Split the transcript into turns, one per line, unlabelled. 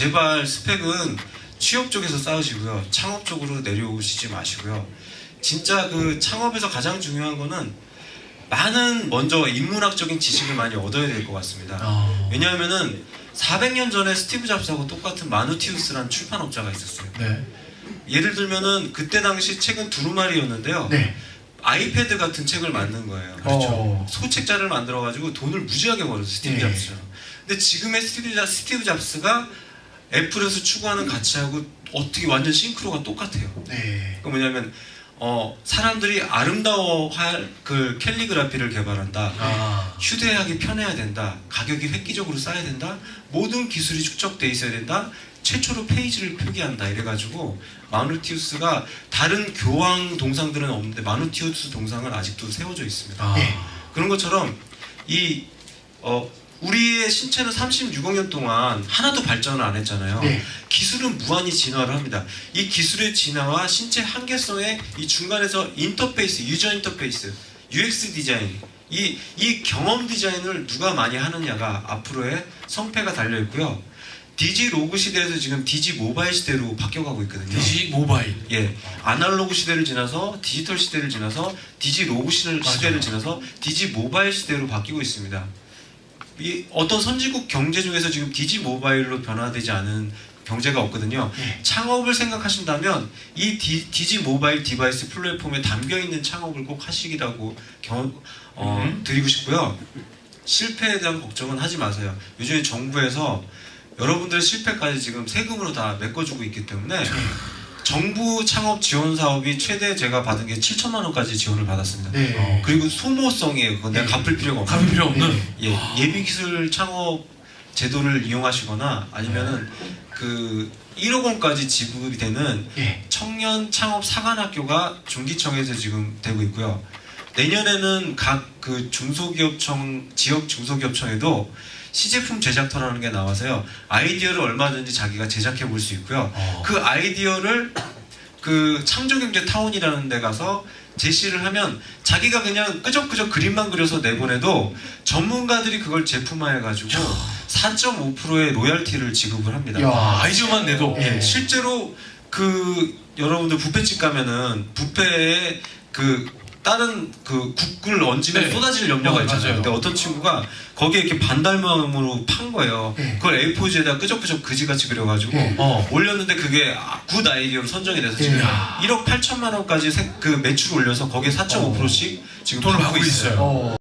제발 스펙은 취업 쪽에서 싸우시고요. 창업 쪽으로 내려오시지 마시고요. 진짜 그 창업에서 가장 중요한 거는 많은 먼저 인문학적인 지식을 많이 얻어야 될 것 같습니다.
아,
왜냐하면은 400년 전에 스티브 잡스하고 똑같은 마누티우스라는 출판업자가 있었어요.
네.
예를 들면은 그때 당시 책은 두루마리였는데요.
네.
아이패드 같은 책을 만든 거예요.
그렇죠.
소책자를 만들어가지고 돈을 무지하게 벌었어요. 스티브
네.
잡스처럼. 근데 지금의 스티브, 잡, 스티브 잡스가 애플에서 추구하는 가치하고 어떻게 완전 싱크로가 똑같아요.
네.
그 뭐냐면 어, 사람들이 아름다워할 그 캘리그라피를 개발한다.
아,
휴대하기 편해야 된다. 가격이 획기적으로 싸야 된다. 모든 기술이 축적돼 있어야 된다. 최초로 페이지를 표기한다. 이래가지고 마누티우스가 다른 교황 동상들은 없는데 마누티우스 동상은 아직도 세워져 있습니다.
아,
네.
그런 것처럼 이 어, 우리의 신체는 36억 년 동안 하나도 발전을 안 했잖아요.
네.
기술은 무한히 진화를 합니다. 이 기술의 진화와 신체 한계성의 이 중간에서 인터페이스, 유저 인터페이스, UX 디자인, 이, 이 경험 디자인을 누가 많이 하느냐가 앞으로의 성패가 달려 있고요. 디지 로그 시대에서 지금 디지 모바일 시대로 바뀌어가고 있거든요.
디지 모바일.
예, 아날로그 시대를 지나서 디지털 시대를 지나서 디지 로그 시대를,
맞아요.
시대를 지나서 디지 모바일 시대로 바뀌고 있습니다. 이 어떤 선진국 경제 중에서 지금 디지 모바일로 변화되지 않은 경제가 없거든요.
네.
창업을 생각하신다면 이 디, 디지 모바일 디바이스 플랫폼에 담겨 있는 창업을 꼭 하시기라고 경, 어,
음.
드리고 싶고요. 실패에 대한 걱정은 하지 마세요. 요즘에 정부에서 여러분들의 실패까지 지금 세금으로 다 메꿔주고 있기 때문에 정부 창업 지원 사업이 최대 제가 받은 게 7천만 원까지 지원을 받았습니다.
네.
어.
그리고 소모성이에요. 그건 내가
네.
갚을 필요가 없어요.
갚을 필요 없는.
예, 예비 기술 창업 제도를 이용하시거나 아니면은 그 1억 원까지 지급이 되는
예.
청년 창업 사관학교가 중기청에서 지금 되고 있고요. 내년에는 각 그 중소기업청 지역 중소기업청에도 시제품 제작터라는 게 나와서요. 아이디어를 얼마든지 자기가 제작해 볼 수 있고요.
어.
그 아이디어를 그 창조경제 타운이라는 데 가서 제시를 하면 자기가 그냥 끄적끄적 그림만 그려서 내보내도 전문가들이 그걸 제품화해 가지고 4.5%의 로열티를 지급을 합니다.
야.
아, 아이디어만 내도.
예, 실제로 그 여러분들 뷔페집 가면은 뷔페에 그 다른 그 국을 얹으면
네.
쏟아질 염려가
어,
있잖아요.
맞아요.
근데 어떤 친구가 거기에 이렇게 반달면으로 판 거예요.
네.
그걸 A4지에다 끄적끄적 그지같이 그려가지고
네.
어.
올렸는데 그게 아, 굿 아이디어로 선정이 돼서
네.
지금
야.
1억 8천만 원까지 세- 그 매출 올려서 거기에 4.5%씩 지금
돈을
받고 있어요.
있어요.
어.